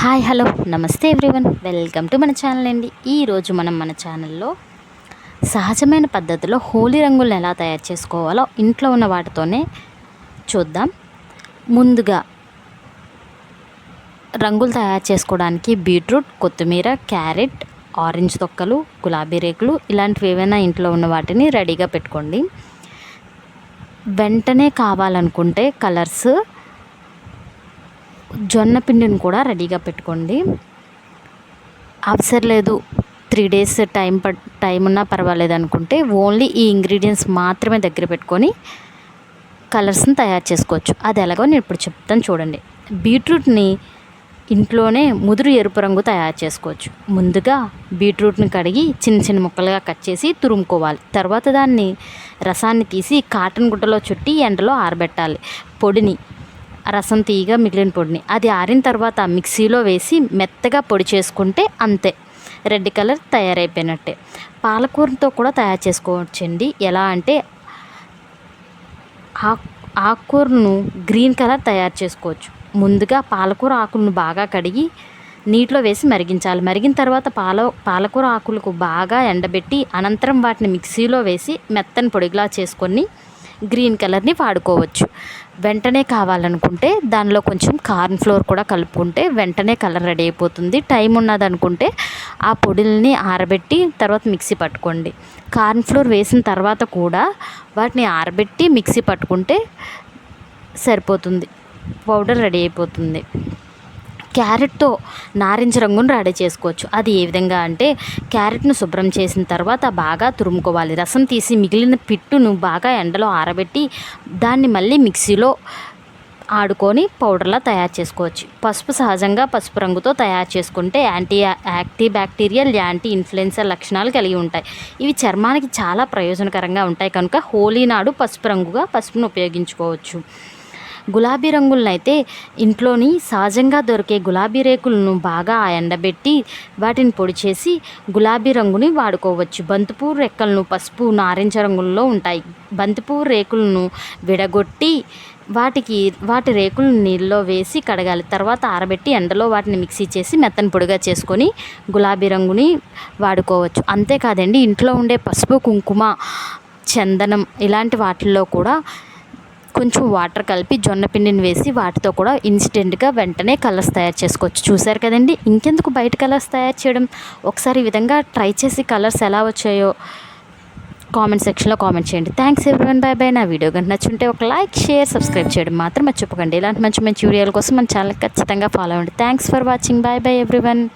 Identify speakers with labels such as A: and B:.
A: Hi hello namaste everyone. Welcome to మన channel అండి. ఈరోజు మనం మన ఛానల్లో సహజమైన పద్ధతిలో హోలీ రంగులను ఎలా తయారు చేసుకోవాలో ఇంట్లో ఉన్న వాటితోనే చూద్దాం. ముందుగా రంగులు తయారు చేసుకోవడానికి బీట్రూట్ కొత్తిమీర క్యారెట్ ఆరెంజ్ తొక్కలు గులాబీ రేకులు ఇలాంటివి ఏవైనా ఇంట్లో ఉన్న వాటిని రెడీగా పెట్టుకోండి. వెంటనే కావాలనుకుంటే కలర్స్ జొన్న పిండిని కూడా రెడీగా పెట్టుకోండి. అవసరం లేదు. త్రీ డేస్ టైం ప టైం ఉన్నా పర్వాలేదు అనుకుంటే ఓన్లీ ఈ ఇంగ్రీడియంట్స్ మాత్రమే దగ్గర పెట్టుకొని కలర్స్ని తయారు చేసుకోవచ్చు. అది ఎలాగో నేను ఇప్పుడు చెప్తాను చూడండి. బీట్రూట్ని ఇంట్లోనే ముదురు ఎరుపు రంగు తయారు చేసుకోవచ్చు. ముందుగా బీట్రూట్ని కడిగి చిన్న చిన్న ముక్కలుగా కట్ చేసి తురుముకోవాలి. తర్వాత దాన్ని రసాన్ని తీసి కాటన్ గుడ్డలో చుట్టి ఎండలో ఆరబెట్టాలి. పొడిని రసం తీయగా మిగిలిన పొడిని. అది ఆరిన తర్వాత మిక్సీలో వేసి మెత్తగా పొడి చేసుకుంటే అంతే. రెడ్ కలర్ తయారైపోయినట్టే. పాలకూరతో కూడా తయారు చేసుకోవచ్చండి. ఎలా అంటే ఆకు ఆకుకూరను గ్రీన్ కలర్ తయారు చేసుకోవచ్చు. ముందుగా పాలకూర ఆకులను బాగా కడిగి నీటిలో వేసి మరిగించాలి. మరిగిన తర్వాత పాల పాలకూర ఆకులకు బాగా ఎండబెట్టి అనంతరం వాటిని మిక్సీలో వేసి మెత్తని పొడిగిలా చేసుకొని గ్రీన్ కలర్ని వాడుకోవచ్చు. వెంటనే కావాలనుకుంటే దానిలో కొంచెం కార్న్ ఫ్లోర్ కూడా కలుపుకుంటే వెంటనే కలర్ రెడీ అయిపోతుంది. టైం ఉన్నదనుకుంటే ఆ పొడిల్ని ఆరబెట్టి తర్వాత మిక్సీ పట్టుకోండి. కార్న్ ఫ్లోర్ వేసిన తర్వాత కూడా వాటిని ఆరబెట్టి మిక్సీ పట్టుకుంటే సరిపోతుంది. పౌడర్ రెడీ అయిపోతుంది. క్యారెట్తో నారింజ రంగును రెడీ చేసుకోవచ్చు. అది ఏ విధంగా అంటే క్యారెట్ను శుభ్రం చేసిన తర్వాత బాగా తురుముకోవాలి. రసం తీసి మిగిలిన పిట్టును బాగా ఎండలో ఆరబెట్టి దాన్ని మళ్ళీ మిక్సీలో ఆడుకొని పౌడర్లా తయారు చేసుకోవచ్చు. పసుపు సహజంగా పసుపు రంగుతో తయారు చేసుకుంటే యాంటీ యాక్టీ బ్యాక్టీరియల్ యాంటీ ఇన్ఫ్లుయెన్సర్ లక్షణాలు కలిగి ఉంటాయి. ఇవి చర్మానికి చాలా ప్రయోజనకరంగా ఉంటాయి. కనుక హోలీ నాడు పసుపు రంగుగా పసుపును ఉపయోగించుకోవచ్చు. గులాబీ రంగులను అయితే ఇంట్లోని సహజంగా దొరికే గులాబీ రేకులను బాగా ఎండబెట్టి వాటిని పొడి చేసి గులాబీ రంగుని వాడుకోవచ్చు. బంతిపూ రెక్కలను పసుపు నారింజ రంగుల్లో ఉంటాయి. బంతిపూ రేకులను విడగొట్టి వాటికి వాటి రేకులను నీళ్ళలో వేసి కడగాలి. తర్వాత ఆరబెట్టి ఎండలో వాటిని మిక్సీ చేసి మెత్తని పొడిగా చేసుకొని గులాబీ రంగుని వాడుకోవచ్చు. అంతేకాదండి ఇంట్లో ఉండే పసుపు కుంకుమ చందనం ఇలాంటి వాటిల్లో కూడా కొంచెం వాటర్ కలిపి జొన్న పిండిని వేసి వాటితో కూడా ఇన్స్టెంట్గా వెంటనే కలర్స్ తయారు చేసుకోవచ్చు. చూసారు కదండి? ఇంకెందుకు బయట కలర్స్ తయారు చేయడం? ఒకసారి ఈ విధంగా ట్రై చేసి కలర్స్ ఎలా వచ్చాయో కామెంట్ సెక్షన్లో కామెంట్ చేయండి. Thanks everyone. Bye bye. నా వీడియో కనుక నచ్చుంటే ఒక లైక్ షేర్ సబ్స్క్రైబ్ చేయడం మాత్రం మర్చిపోకండి. ఇలాంటి మంచి మంచి వీడియోల కోసం మన ఛానల్ ఖచ్చితంగా ఫాలో అవ్వండి. Thanks for watching. Bye bye everyone.